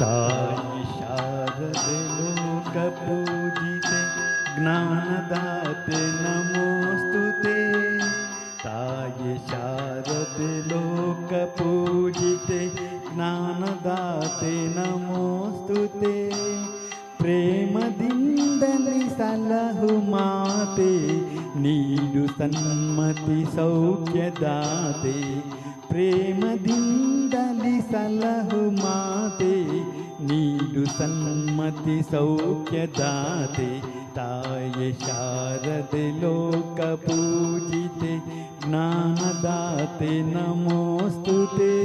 तारे शारद लोक ज्ञानदाते नमोऽस्तु ते। तारे शारते लोक ज्ञानदाते नमोऽस्तु ते। प्रेम सलहु माते नीडु सन्मति सौख्यदाते। सौख्य सलहु माते सन्मतिसौख्यदाते ताय शारदि लोकपूजिते। ज्ञादाति नमोऽस्तु ते।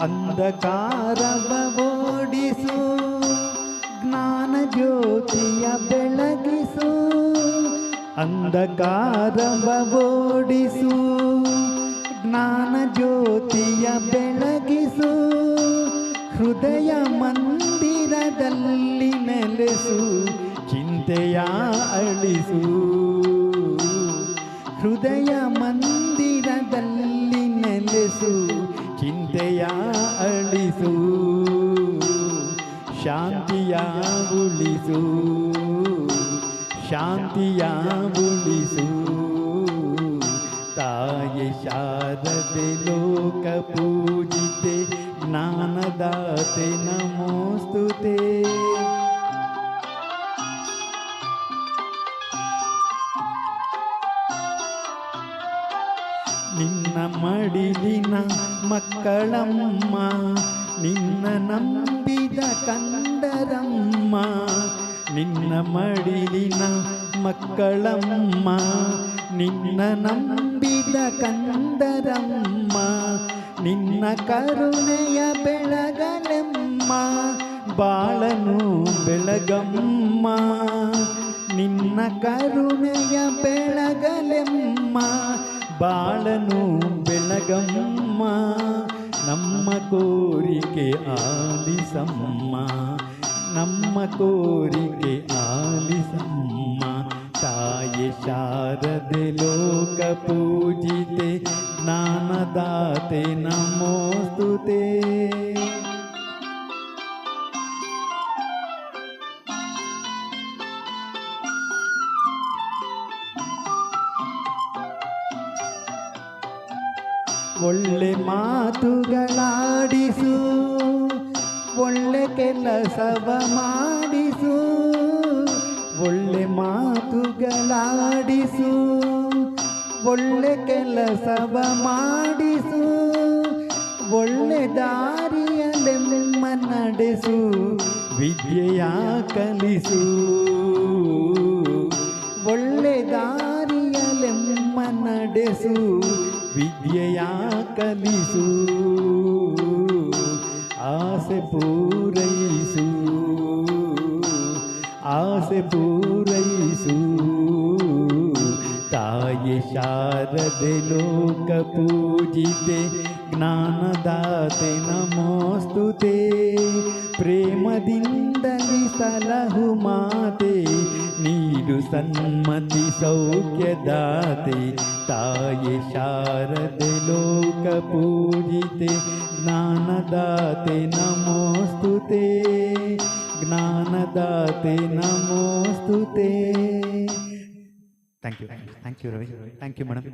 अन्धकारभवो ಓಡಿಸು ಜ್ಞಾನ ಜ್ಯೋತಿಯ ಬೆಳಗಿಸು ಅಂಧಕಾರವ ಓಡಿಸು ಜ್ಞಾನ ಜ್ಯೋತಿಯ ಬೆಳಗಿಸು, ಹೃದಯ ಮಂದಿರದಲ್ಲಿ ನೆಲೆಸು, ಚಿಂತೆಯ ಅಳಿಸು, ಹೃದಯ ಮಂದಿರದಲ್ಲಿ ನೆಲೆಸು, ಚಿಂತೆಯ ಅಳಿಸು. ಶಾಂತಿಯ ಉಳಿಸು ಶಾಂತಿಯ ಉಳಿಸು ತಾಯಿ ಶಾರದೆ ಲೋಕ ಪೂಜಿತೆ ಜ್ಞಾನದಾತೆ ನಮೋಸ್ತುತೆ. ನಿನ್ನ ಮಡಿಲಿನ ಮಕ್ಕಳಮ್ಮ ನಿನ್ನ ನಂಬಿದ ಕಂದರಮ್ಮ, ನಿನ್ನ ಮಡಿಲಿನ ಮಕ್ಕಳಮ್ಮ, ನಿನ್ನ ನಂಬಿದ ಕಂದರಮ್ಮ, ನಿನ್ನ ಕರುಣೆಯ ಬೆಳಗಲೆಮ್ಮ, ಬಾಳನು ಬೆಳಗಮ್ಮ, ನಿನ್ನ ಕರುಣೆಯ ಬೆಳಗಲೆಮ್ಮ, ಬಾಳನು ಬೆಳಗಮ್ಮ. ನಮ್ಮ ಕೋರಿಕೆ ಆಲಿಸಮ್ಮ ನಮ್ಮ ಕೋರಿಕೆ ಆಲಿಸಮ್ಮ ತಾಯಿ ಶಾರದೆ ಲೋಕ ಪೂಜಿತೆ ಜ್ಞಾನದಾತೆ ನಮೋಸ್ತುತೆ ಒಳ್ಳೆ ಮಾತುಗಳಾಡಿಸು, ಒಳ್ಳೆ ಕೆಲಸವ ಮಾಡಿಸು, ಒಳ್ಳೆ ಮಾತುಗಳಾಡಿಸು, ಒಳ್ಳೆ ಕೆಲಸವ ಮಾಡಿಸು, ಒಳ್ಳೆ ದಾರಿಯಲ್ಲೆಮ್ಮ ನಡೆಸು, ವಿದ್ಯೆಯ ಕಲಿಸು. ಒಳ್ಳೆ ದಾರಿಯಲೆಮ್ಮ ನಡೆಸು ವಿದ್ಯೆಯ ಕಲಿಸು ಆಸೆ ಪೂರೈಸು ಆಸೆ ಪೂರೈಸು ये शारदलोकपूजिते ज्ञानदाते नमोऽस्तु ते। प्रेमदिन्दलि प्रेमदिन्दुमाते नीरुमति सौख्यदाते। ताये शारदलोकपूजिते ज्ञानदाते नमोऽस्तु ते। ज्ञानदाते नमोऽस्तु ते। Thank you. Thank you, Ravi. Thank you, madam.